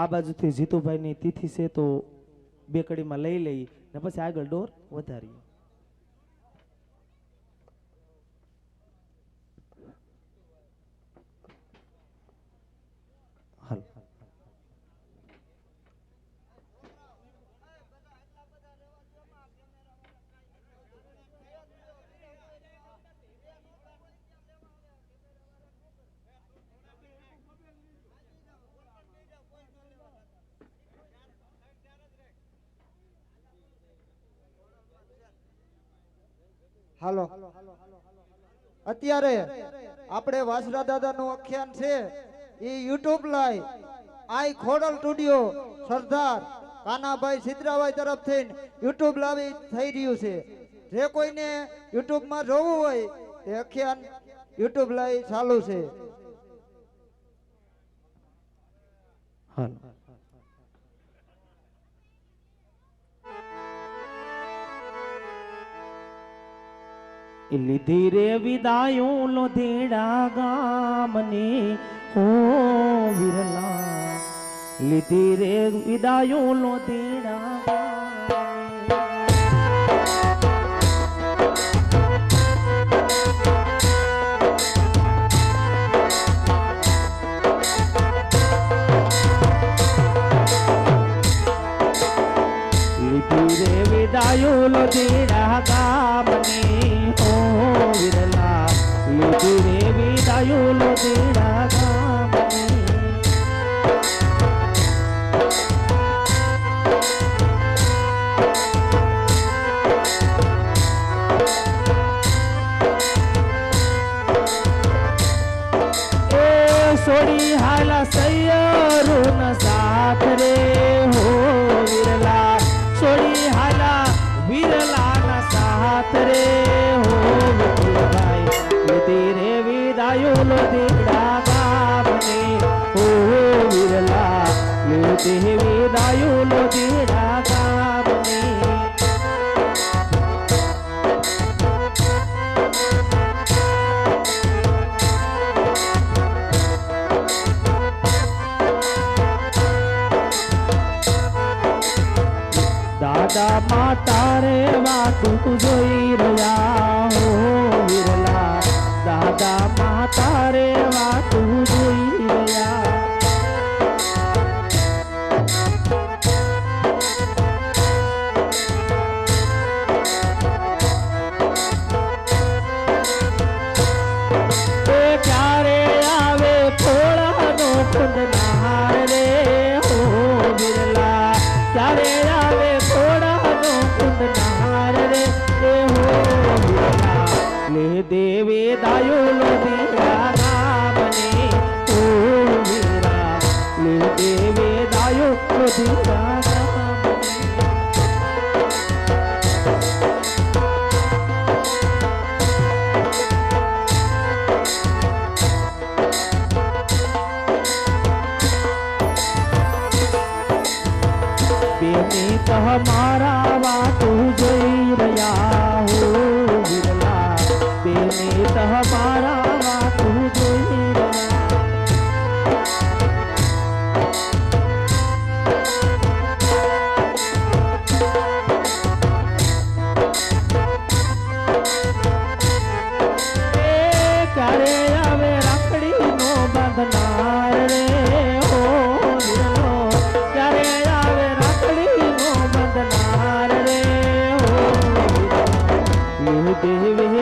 આ બાજુથી જીતુભાઈની તિથિ છે તો બે કડીમાં લઈ લઈ ને પછી આગળ ડોર વધારીએ હાલ હાલો. અત્યારે આપણે વાસરા દાદા નું આખ્યાન છે. એ YouTube live Aai Khodal studio, Sardar Kanabhai Sidrabhai તરફથી યુટ્યુબ લાવી થઈ રહ્યું છે. જે કોઈને યુટ્યુબમાં જોવું હોય એ આખ્યાન યુટ્યુબ લાઈવ ચાલુ છે. હાલ. લીધી રે વિદાયો લોધેડા ગામની હો વિરલા લીધી રે વિદાયો લોધેડા લીધી રે વિદાયો લોધેડા ગામની રે વિદાયો લોધેડા ગામની એ સોડી હાલા સાથ રે હો લીધી રે વિદાયો લો દીડા ગામને હો વિરલા ગામને દાદા માતા રે વાતું જોઈ રહ્યા હો વિરલા દાદા માતા રે વાતું જોઈ રહ્યા. ક્યારે આવે થોડાનો કુંદનાર રે? હો બિરલા, ક્યારે આવે થોડાનો કુંદનાર રે? હો બિરલા લે દેવે દાયો તમારા વાતું રહ્યા હો વિરલા બેની વિરલો